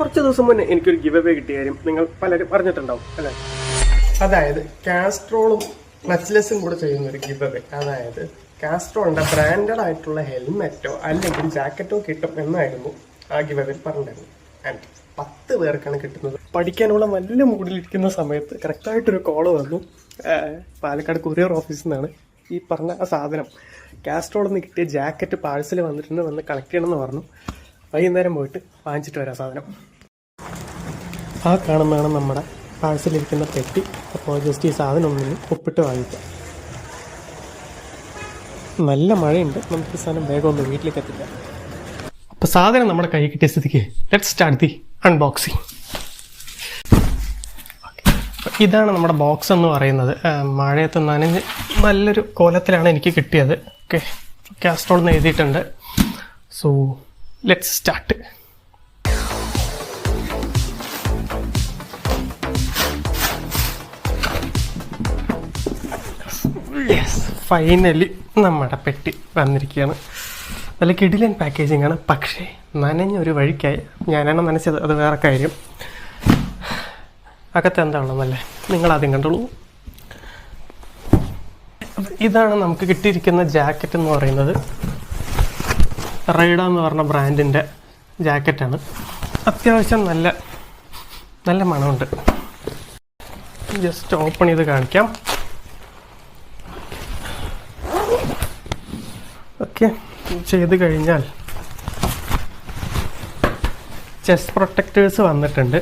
കുറച്ച് ദിവസം മുന്നേ എനിക്കൊരു ഗിവ് അവേ കിട്ടിയ കാര്യം നിങ്ങൾ പലരും പറഞ്ഞിട്ടുണ്ടാവും അല്ലേ? അതായത് കാസ്ട്രോളും ക്ലച്ച്ലെസ്സും കൂടെ ചെയ്യുന്ന ഒരു ഗിവ് അവേ അതായത് കാസ്ട്രോളിന്റെ ബ്രാൻഡഡ് ആയിട്ടുള്ള ഹെൽമെറ്റോ അല്ലെങ്കിൽ ജാക്കറ്റോ കിട്ടും എന്നായിരുന്നു ആ ഗിവ് അവേ പറഞ്ഞിട്ടുണ്ടായിരുന്നു ആൻഡ് പത്ത് പേർക്കാണ് കിട്ടുന്നത്. പഠിക്കാനുള്ള നല്ല മൂഡിലിരിക്കുന്ന സമയത്ത് കറക്റ്റായിട്ടൊരു കോൾ വന്നു. പാലക്കാട് കൊറിയർ ഓഫീസിൽ നിന്നാണ് ഈ പറഞ്ഞ സാധനം. കാസ്ട്രോളിൽ നിന്ന് കിട്ടിയ ജാക്കറ്റ് പാഴ്സൽ വന്നിട്ടുണ്ട് വന്ന് കളക്ട് ചെയ്യണമെന്ന് പറഞ്ഞു. വൈകുന്നേരം പോയിട്ട് വാങ്ങിച്ചിട്ട് വരാം സാധനം. ആ കാണുന്നതാണ് നമ്മുടെ പാഴ്സലിരിക്കുന്ന പെട്ടി. അപ്പോൾ ജസ്റ്റ് ഈ സാധനം ഒന്നിന് ഒപ്പിട്ട് വാങ്ങിക്കാം. നല്ല മഴയുണ്ട്. നമുക്ക് സാധനം വേഗം ഒന്ന് വീട്ടിലേക്ക് എത്തിക്കാം. അപ്പോൾ സാധനം നമ്മുടെ കൈ കിട്ടിയ സ്ഥിതിക്ക് ലെറ്റ് സ്റ്റാർട്ട് ദി അൺബോക്സിങ് ഇതാണ് നമ്മുടെ ബോക്സ് എന്ന് പറയുന്നത്. മഴയത്ത് നനഞ്ഞ് നല്ലൊരു കോലത്തിലാണ് എനിക്ക് കിട്ടിയത്. ഓക്കെ കാസ്ട്രോൾ എന്ന് എഴുതിയിട്ടുണ്ട്. So let's start yes finally നമ്മുടെ പെട്ടി വന്നിരിക്കുകയാണ്. നല്ല കിടിലൻ പാക്കേജിംഗ് ആണ്. പക്ഷേ നനഞ്ഞ ഒരു വഴിക്കായി ഞാനാണ് നനച്ചത്. അത് വേറെ കാര്യം. അകത്ത് എന്താണെന്നല്ലേ നിങ്ങൾ ആദ്യം കണ്ടോളൂ. ഇതാണ് നമുക്ക് കിട്ടിയിരിക്കുന്ന ജാക്കറ്റ് എന്ന് പറയുന്നത്. റൈഡ എന്ന് പറഞ്ഞ ബ്രാൻഡിന്റെ ജാക്കറ്റാണ്. അത്യാവശ്യം നല്ല നല്ല മണമുണ്ട്. ജസ്റ്റ് ഓപ്പൺ ചെയ്ത് കാണിക്കാം. ഓക്കെ ചെയ്ത് കഴിഞ്ഞാൽ ചെസ്റ്റ് പ്രൊട്ടക്റ്റേഴ്സ് വന്നിട്ടുണ്ട്.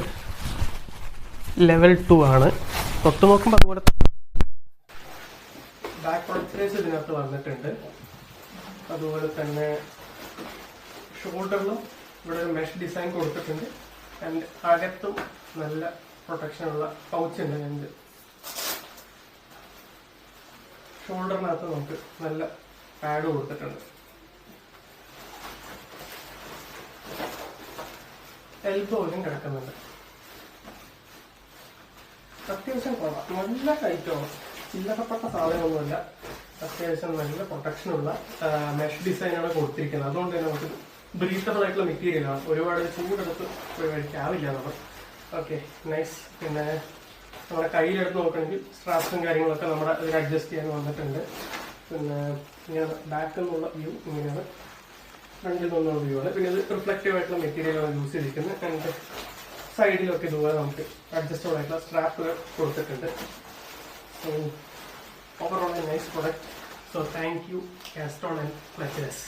ലെവൽ ടു ആണ്. തൊട്ട് നോക്കുമ്പോൾ അതുപോലെ ബാക്ക് പ്രൊട്ടക്റ്റേഴ്സ് ഇതിനകത്ത് വന്നിട്ടുണ്ട്. അതുപോലെ തന്നെ ഷോൾഡറിലും ഇവിടെ ഒരു മെഷ് ഡിസൈൻ കൊടുത്തിട്ടുണ്ട്. ആൻഡ് അകത്തും നല്ല പ്രൊട്ടക്ഷനുള്ള പൗച്ച് ഉണ്ട് അതിന്റെ ഷോൾഡറിനകത്ത് നമുക്ക് നല്ല പാഡ് കൊടുത്തിട്ടുണ്ട്. എൽബോയിലും കിടക്കുന്നുണ്ട്. അത്യാവശ്യം കൊള്ളാം നല്ല ടൈറ്റാണ് ചില്ലറപ്പെട്ട സാധനമൊന്നുമല്ല അത്യാവശ്യം നല്ല പ്രൊട്ടക്ഷനുള്ള മെഷ് ഡിസൈനാണ് കൊടുത്തിരിക്കുന്നത്. അതുകൊണ്ട് തന്നെ നമുക്ക് ബ്രീത്തബിൾ ആയിട്ടുള്ള മെറ്റീരിയലാണ് ഒരുപാട് ചൂടെടുത്ത് പോയി കഴിക്കാവില്ല നമ്മൾ ഓക്കെ നൈസ് പിന്നെ നമ്മുടെ കയ്യിലെടുത്ത് നോക്കണമെങ്കിൽ സ്ട്രാപ്സും കാര്യങ്ങളൊക്കെ നമ്മുടെ ഇതിൽ അഡ്ജസ്റ്റ് ചെയ്യാൻ വന്നിട്ടുണ്ട്. പിന്നെ ഇങ്ങനെ ബാക്കിൽ നിന്നുള്ള വ്യൂ ഇങ്ങനെയാണ്. ഫ്രണ്ടിൽ നിന്നുള്ള വ്യൂ ആണ്. പിന്നെ ഇത് റിഫ്ലക്റ്റീവ് ആയിട്ടുള്ള മെറ്റീരിയലാണ് യൂസ് ചെയ്തിരിക്കുന്നത്. ആൻഡ് സൈഡിലൊക്കെ ഇതുപോലെ നമുക്ക് അഡ്ജസ്റ്റബിൾ ആയിട്ടുള്ള സ്ട്രാപ്പുകൾ കൊടുത്തിട്ടുണ്ട്. Overall a nice product so thank you Castron and Fletchers